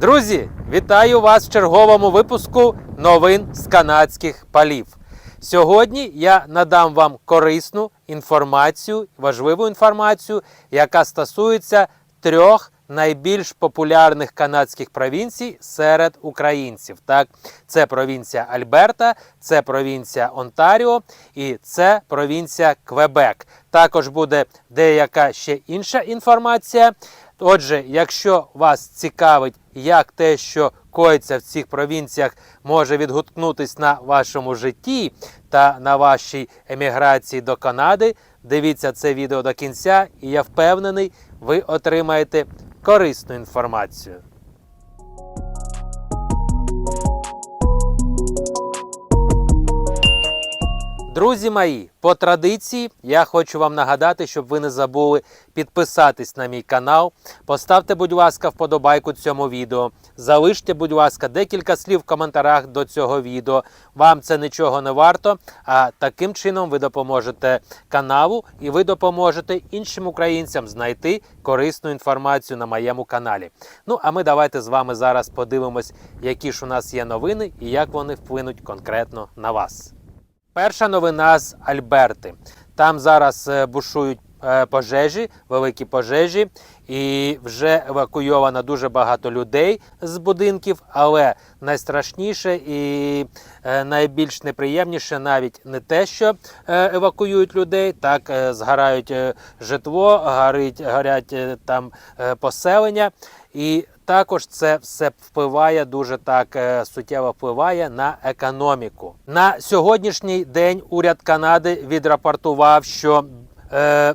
Друзі, вітаю вас в черговому випуску новин з канадських полів. Сьогодні я надам вам корисну інформацію, важливу інформацію, яка стосується трьох найбільш популярних канадських провінцій серед українців. Так, це провінція Альберта, це провінція Онтаріо і це провінція Квебек. Також буде деяка ще інша інформація. Отже, якщо вас цікавить, як те, що коїться в цих провінціях, може відгукнутись на вашому житті та на вашій еміграції до Канади, дивіться це відео до кінця, і я впевнений, ви отримаєте корисну інформацію. Друзі мої, по традиції я хочу вам нагадати, щоб ви не забули підписатись на мій канал. Поставте, будь ласка, вподобайку цьому відео. Залиште, будь ласка, декілька слів в коментарях до цього відео. Вам це нічого не варто. А таким чином ви допоможете каналу і ви допоможете іншим українцям знайти корисну інформацію на моєму каналі. Ну а ми давайте з вами зараз подивимось, які ж у нас є новини і як вони вплинуть конкретно на вас. Перша новина з Альберти. Там зараз е, бушують е, пожежі, великі пожежі, і вже евакуйовано дуже багато людей з будинків. Але найстрашніше і е, найбільш неприємніше навіть не те, що евакуюють людей, так згорають житло, горить, горять там поселення. І також це все впливає дуже так е, суттєво впливає на економіку. На сьогоднішній день уряд Канади відрапортував, що е,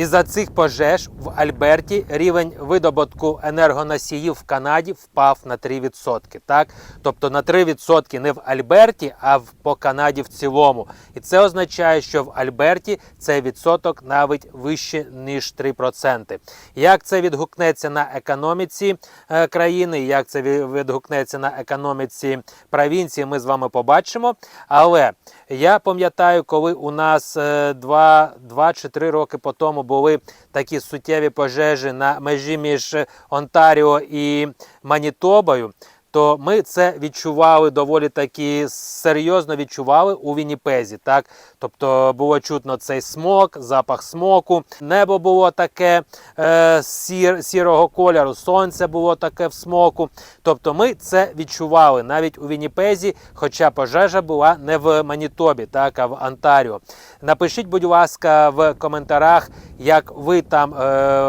із-за цих пожеж в Альберті рівень видобутку енергоносіїв в Канаді впав на 3%. Так? Тобто на 3% не в Альберті, а в, по Канаді в цілому. І це означає, що в Альберті цей відсоток навіть вище, ніж 3%. Як це відгукнеться на економіці е, країни, як це відгукнеться на економіці провінції, ми з вами побачимо. Але я пам'ятаю, коли у нас е, два, два чи три роки по тому були такі суттєві пожежі на межі між Онтаріо і Манітобою. То ми це відчували доволі таки серйозно відчували у Вінніпезі. Так, тобто було чутно цей смок, запах смоку. Небо було таке е, сір, сірого кольору, сонце було таке в смоку. Тобто, ми це відчували навіть у Вінніпезі, хоча пожежа була не в Манітобі, так а в Онтаріо. Напишіть, будь ласка, в коментарях, як ви там е,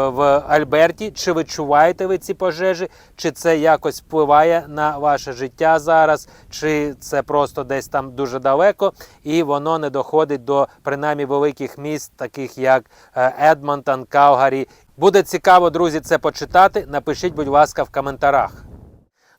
в Альберті, чи відчуваєте ви ці пожежі, чи це якось впливає на ваше життя зараз, чи це просто десь там дуже далеко, і воно не доходить до принаймні великих міст, таких як е, Едмонтон, Калгарі. Буде цікаво, друзі, це почитати. Напишіть, будь ласка, в коментарях.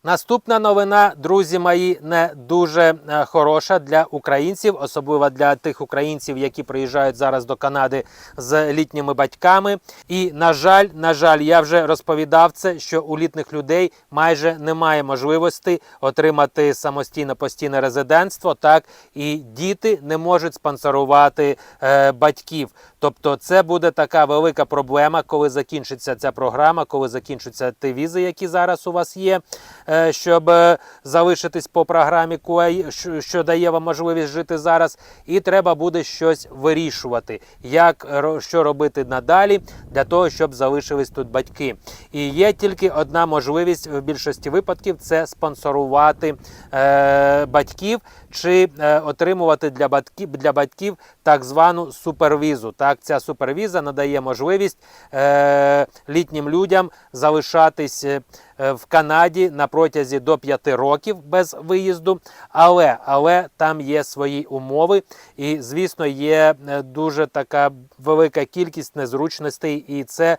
Наступна новина, друзі мої, не дуже е, хороша для українців, особливо для тих українців, які приїжджають зараз до Канади з літніми батьками. І на жаль, на жаль, я вже розповідав це, що у літніх людей майже немає можливості отримати самостійно постійне резидентство. Так і діти не можуть спонсорувати е, батьків. Тобто, це буде така велика проблема, коли закінчиться ця програма, коли закінчаться ті візи, які зараз у вас є, е, щоб е, залишитись по програмі, QA, що- дає вам можливість жити зараз. І треба буде щось вирішувати, як що робити надалі для того, щоб залишились тут батьки. І є тільки одна можливість в більшості випадків це спонсорувати е, батьків чи е, отримувати для батьків для батьків так звану супервізу. Так, ця супервіза надає можливість е, літнім людям залишатись е, в Канаді на протязі до 5 років без виїзду. Але, але там є свої умови, і звісно, є е, дуже така велика кількість незручностей, і це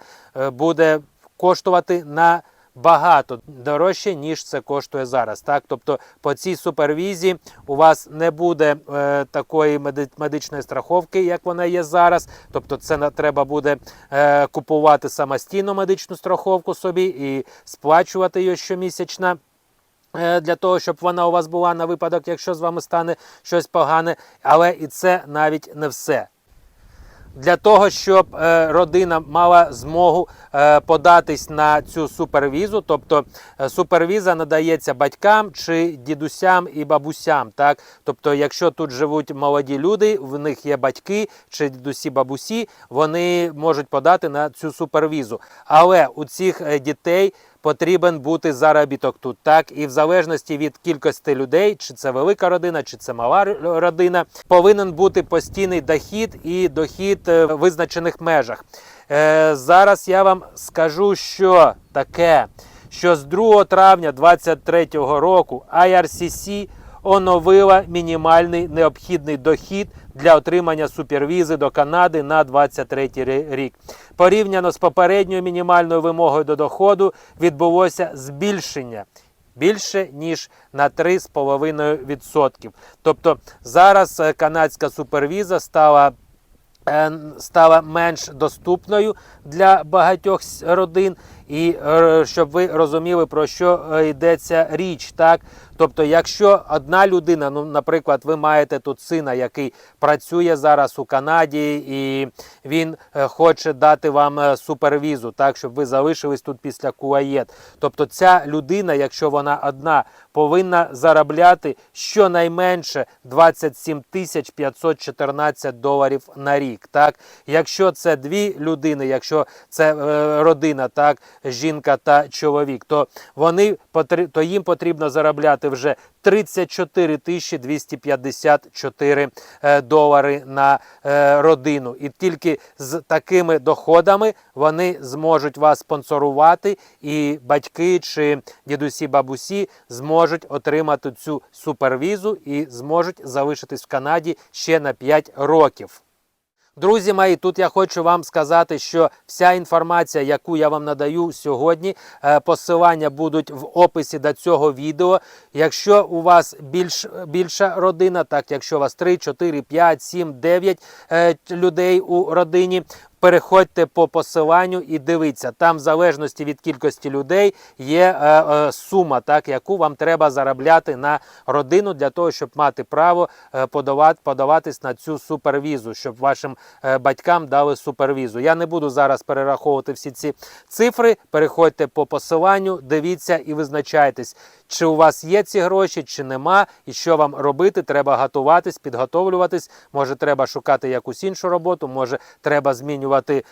буде коштувати на багато дорожче, ніж це коштує зараз. Так, тобто по цій супервізі у вас не буде е, такої медичної страховки, як вона є зараз. Тобто, це треба буде е, купувати самостійно медичну страховку собі і сплачувати її щомісячно. е, Для того, щоб вона у вас була на випадок, якщо з вами стане щось погане, але і це навіть не все. Для того, щоб е, родина мала змогу е, податись на цю супервізу, тобто е, супервіза надається батькам чи дідусям і бабусям. Так? Тобто, якщо тут живуть молоді люди, в них є батьки чи дідусі, бабусі, вони можуть подати на цю супервізу. Але у цих дітей потрібен бути заробіток тут. Так і в залежності від кількості людей, чи це велика родина, чи це мала родина, повинен бути постійний дохід і дохід е, в визначених межах. Е, зараз я вам скажу, що таке, що з 2 травня 2023 року IRCC оновила мінімальний необхідний дохід для отримання супервізи до Канади на 23 рік. Порівняно з попередньою мінімальною вимогою до доходу відбулося збільшення більше ніж на 3,5%. Тобто зараз е, канадська супервіза стала е, стала менш доступною для багатьох родин. І е, щоб ви розуміли, про що е, йдеться річ, так? Тобто, якщо одна людина, ну, наприклад, ви маєте тут сина, який працює зараз у Канаді, і він е, хоче дати вам супервізу, так, щоб ви залишились тут після КУАЄД. Тобто ця людина, якщо вона одна, повинна заробляти щонайменше 27 тисяч 514 доларів на рік. Так? Якщо це дві людини, якщо це е, родина, так, жінка та чоловік, то, вони, то їм потрібно заробляти вже 34 тисячі 254 е, долари на е, родину. І тільки з такими доходами вони зможуть вас спонсорувати, і батьки чи дідусі бабусі зможуть отримати цю супервізу і зможуть залишитись в Канаді ще на 5 років. Друзі мої, тут я хочу вам сказати, що вся інформація, яку я вам надаю сьогодні, е, посилання будуть в описі до цього відео. Якщо у вас більш, більша родина, так якщо у вас 3, 4, 5, 7, 9 е, людей у родині, переходьте по посиланню і дивіться. Там, в залежності від кількості людей, є е, е, сума, так, яку вам треба заробляти на родину для того, щоб мати право е, подавати, подаватись на цю супервізу, щоб вашим е, батькам дали супервізу. Я не буду зараз перераховувати всі ці цифри. Переходьте по посиланню, дивіться і визначайтесь, чи у вас є ці гроші, чи нема, і що вам робити. Треба готуватись, підготовлюватись. Може, треба шукати якусь іншу роботу, може, треба змінювати е,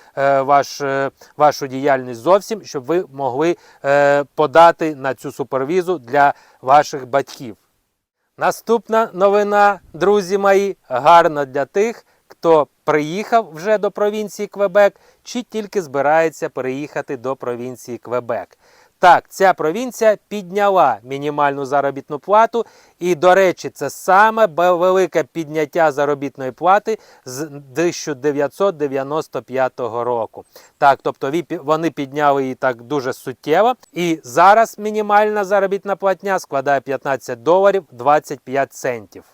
ваш, е, вашу діяльність зовсім, щоб ви могли е, подати на цю супервізу для ваших батьків. Наступна новина, друзі мої, гарна для тих, хто приїхав вже до провінції Квебек, чи тільки збирається переїхати до провінції Квебек. Так, ця провінція підняла мінімальну заробітну плату, і, до речі, це саме велике підняття заробітної плати з 1995 року. Так, тобто вони підняли її так дуже суттєво. І зараз мінімальна заробітна платня складає 15 доларів 25 центів.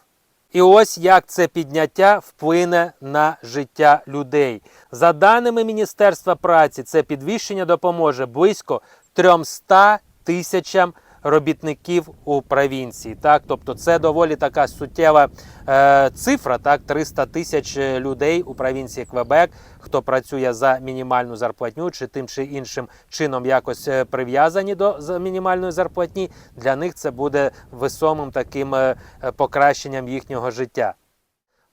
І ось як це підняття вплине на життя людей. За даними Міністерства праці, це підвищення допоможе близько 300 тисячам робітників у провінції. Так, тобто це доволі така суттєва е, цифра. Так, 300 тисяч людей у провінції Квебек, хто працює за мінімальну зарплатню, чи тим чи іншим чином якось е, прив'язані до мінімальної зарплатні. Для них це буде весомим таким е, покращенням їхнього життя.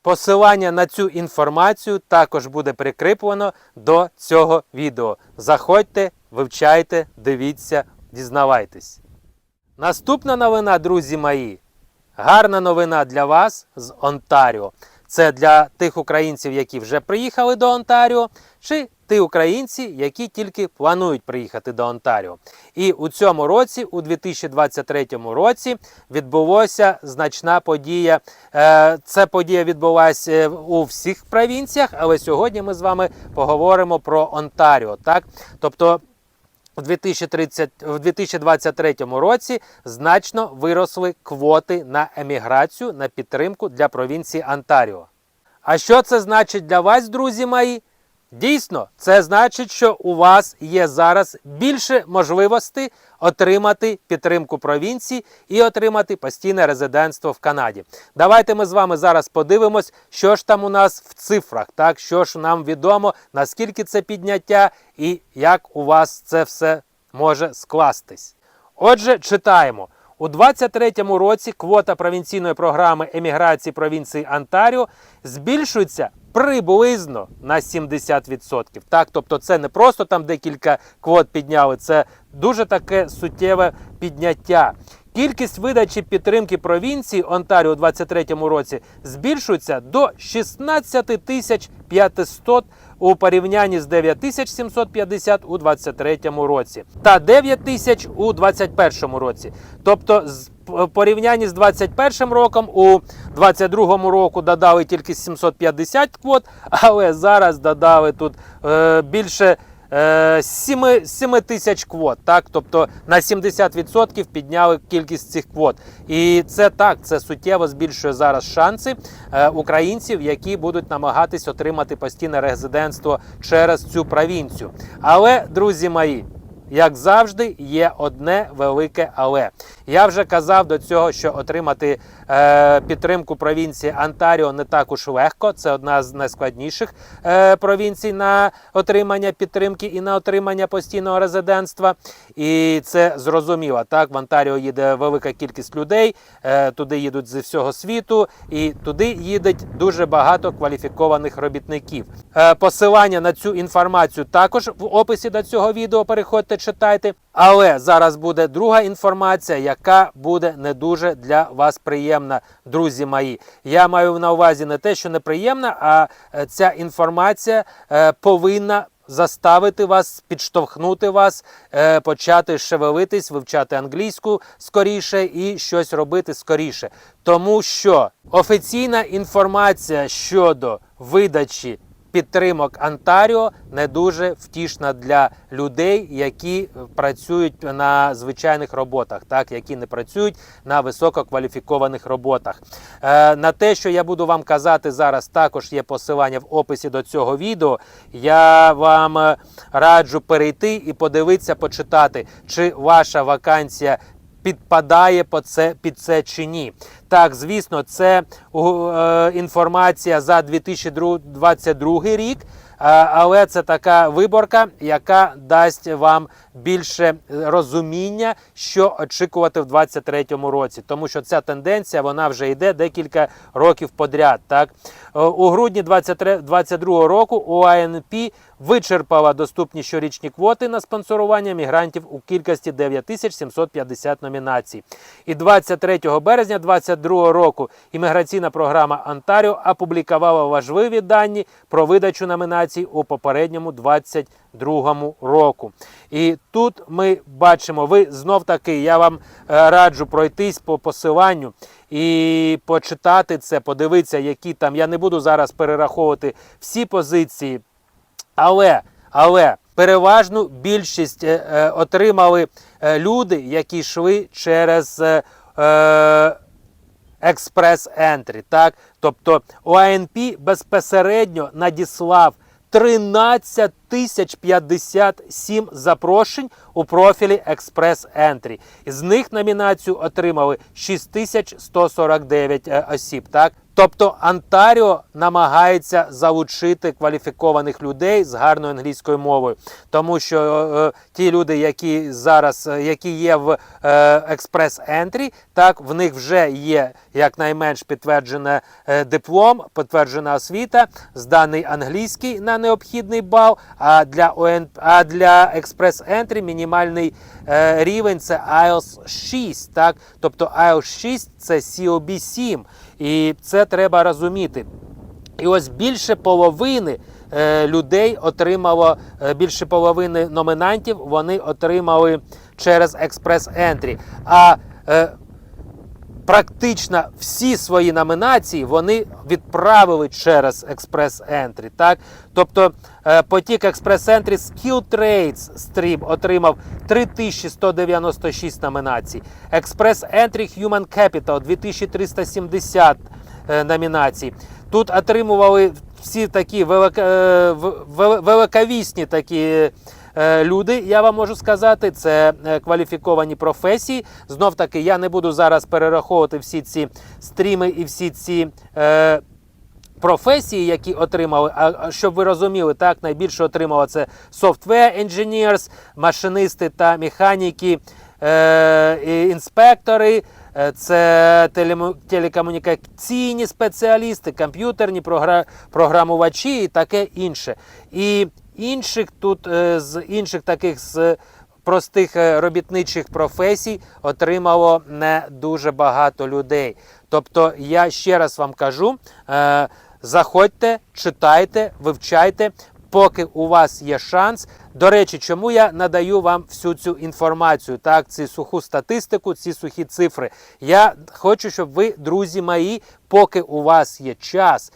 Посилання на цю інформацію також буде прикріплено до цього відео. Заходьте, вивчайте, дивіться, дізнавайтесь. Наступна новина, друзі мої, гарна новина для вас з Онтаріо. Це для тих українців, які вже приїхали до Онтаріо, чи ті українці, які тільки планують приїхати до Онтаріо. І у цьому році, у 2023 році, відбулася значна подія. Е, Ця подія відбулася е, у всіх провінціях, але сьогодні ми з вами поговоримо про Онтаріо. Так? Тобто в 2030, в 2023 році значно виросли квоти на еміграцію на підтримку для провінції Антаріо. А що це значить для вас, друзі мої? Дійсно, це значить, що у вас є зараз більше можливостей отримати підтримку провінції і отримати постійне резидентство в Канаді. Давайте ми з вами зараз подивимось, що ж там у нас в цифрах, так що ж нам відомо, наскільки це підняття і як у вас це все може скластись. Отже, читаємо. У 2023 році квота провінційної програми еміграції провінції Онтаріо збільшується приблизно на 70%. Так, тобто це не просто там декілька квот підняли, це дуже таке суттєве підняття. Кількість видачі підтримки провінції Онтаріо у 2023 році збільшується до 16 тисяч 500 у порівнянні з 9750 у 2023 році та 9 тисяч у 2021 році. Тобто, в порівнянні з 2021 роком у 2022 року додали тільки 750 квот, але зараз додали тут е, більше. 7, 7 тисяч квот, так, тобто на 70% підняли кількість цих квот. І це так, це суттєво збільшує зараз шанси е, українців, які будуть намагатись отримати постійне резидентство через цю провінцію. Але, друзі мої, як завжди, є одне велике але. Я вже казав до цього, що отримати е, підтримку провінції Онтаріо не так уж легко. Це одна з найскладніших е, провінцій на отримання підтримки і на отримання постійного резидентства. І це зрозуміло. Так, в Онтаріо їде велика кількість людей, е, туди їдуть зі всього світу, і туди їдуть дуже багато кваліфікованих робітників. Е, посилання на цю інформацію також в описі до цього відео. Переходьте, читайте. Але зараз буде друга інформація, яка буде не дуже для вас приємна, друзі мої. Я маю на увазі не те, що неприємна, а е, ця інформація е, повинна. Заставити вас, підштовхнути вас, е, почати шевелитись, вивчати англійську скоріше і щось робити скоріше. Тому що офіційна інформація щодо видачі підтримок Онтаріо не дуже втішна для людей, які працюють на звичайних роботах, так які не працюють на висококваліфікованих роботах. Е, на те, що я буду вам казати зараз, також є посилання в описі до цього відео. Я вам е, раджу перейти і подивитися, почитати, чи ваша вакансія підпадає по це, під це чи ні. Так, звісно, це е, інформація за 2022 рік. Е, але це така виборка, яка дасть вам більше розуміння, що очікувати в 2023 році, тому що ця тенденція вона вже йде декілька років подряд. Так е, у грудні 2022 року УАНП вичерпала доступні щорічні квоти на спонсорування мігрантів у кількості 9750 номінацій. І 23 березня 2022 року імміграційна програма Онтаріо опублікувала важливі дані про видачу номінацій у попередньому 22 року. І тут ми бачимо, ви знов таки, я вам е, раджу пройтись по посиланню і почитати це, подивитися, які там. Я не буду зараз перераховувати всі позиції. Але, але переважну більшість е, е, отримали е, люди, які йшли через експрес-ентрі. Так? Тобто ОАНП безпосередньо надіслав 13 тисяч 57 запрошень у профілі Експрес Ентрі. З них номінацію отримали 6149 е, осіб. Так? Тобто Онтаріо намагається залучити кваліфікованих людей з гарною англійською мовою, тому що е, ті люди, які зараз е, які є в е, експрес ентрі, так в них вже є якнайменш підтверджене е, диплом, підтверджена освіта, зданий англійський на необхідний бал. А для ОН, а для експрес ентрі мінімальний е, рівень це IELTS 6. Так, тобто IELTS 6 це COB 7. І це треба розуміти. І ось більше половини е, людей отримало, е, більше половини номінантів вони отримали через експрес-ентрі. А е, практично всі свої номінації вони відправили через експрес-ентрі. Так? Тобто е, потік експрес-ентрі Skill Trades Stream отримав 3196 номінацій. Експрес-ентрі Human Capital 2370 е, номінацій. Тут отримували всі такі е, великовісні такі. Е, Люди, я вам можу сказати, це е, кваліфіковані професії. Знов таки, я не буду зараз перераховувати всі ці стріми і всі ці е, професії, які отримали. А щоб ви розуміли, так найбільше отримали це software engineers, машинисти та механіки, е, інспектори. е, Це телекомунікаційні спеціалісти, комп'ютерні програ- програмувачі і таке інше. І інших тут е, з інших таких з простих е, робітничих професій отримало не дуже багато людей. Тобто, я ще раз вам кажу: е, заходьте, читайте, вивчайте. Поки у вас є шанс. До речі, чому я надаю вам всю цю інформацію, так, цю суху статистику, ці сухі цифри. Я хочу, щоб ви, друзі мої, поки у вас є час,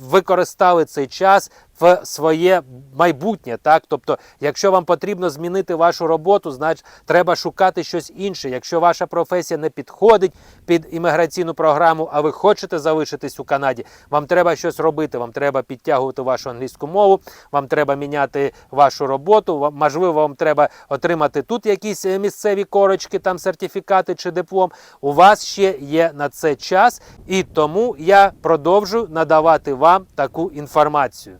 використали цей час в своє майбутнє. Так? Тобто, якщо вам потрібно змінити вашу роботу, значить треба шукати щось інше. Якщо ваша професія не підходить під імміграційну програму, а ви хочете залишитись у Канаді, вам треба щось робити. Вам треба підтягувати вашу англійську мову, вам треба міняти вашу роботу. Можливо, вам треба отримати тут якісь е, місцеві корочки, там сертифікати чи диплом. У вас ще є на це час, і тому я продовжую надавати вам таку інформацію.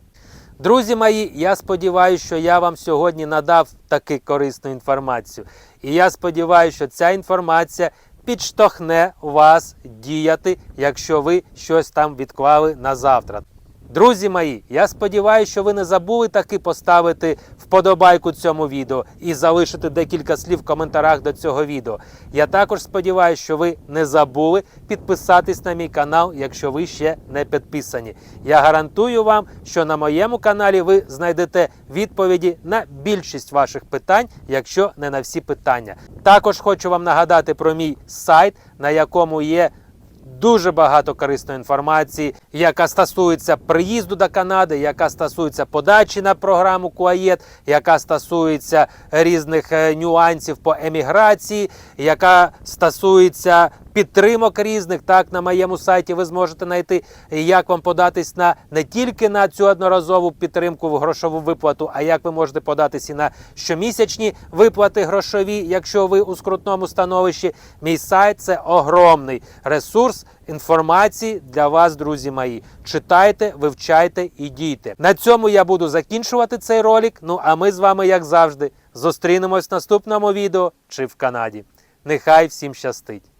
Друзі мої, я сподіваюся, що я вам сьогодні надав таку корисну інформацію. І я сподіваюся, що ця інформація підштовхне вас діяти, якщо ви щось там відклали на завтра. Друзі мої, я сподіваюся, що ви не забули таки поставити вподобайку цьому відео і залишити декілька слів в коментарях до цього відео. Я також сподіваюся, що ви не забули підписатись на мій канал, якщо ви ще не підписані. Я гарантую вам, що на моєму каналі ви знайдете відповіді на більшість ваших питань, якщо не на всі питання. Також хочу вам нагадати про мій сайт, на якому є Дуже багато корисної інформації, яка стосується приїзду до Канади, яка стосується подачі на програму Куаєт, яка стосується різних е, нюансів по еміграції, яка стосується підтримок різних. Так, на моєму сайті ви зможете знайти, як вам податись на не тільки на цю одноразову підтримку в грошову виплату, а як ви можете податись і на щомісячні виплати грошові, якщо ви у скрутному становищі. Мій сайт це огромний ресурс інформації для вас, друзі мої. Читайте, вивчайте і дійте. На цьому я буду закінчувати цей ролик. Ну а ми з вами, як завжди, зустрінемось в наступному відео чи в Канаді. Нехай всім щастить!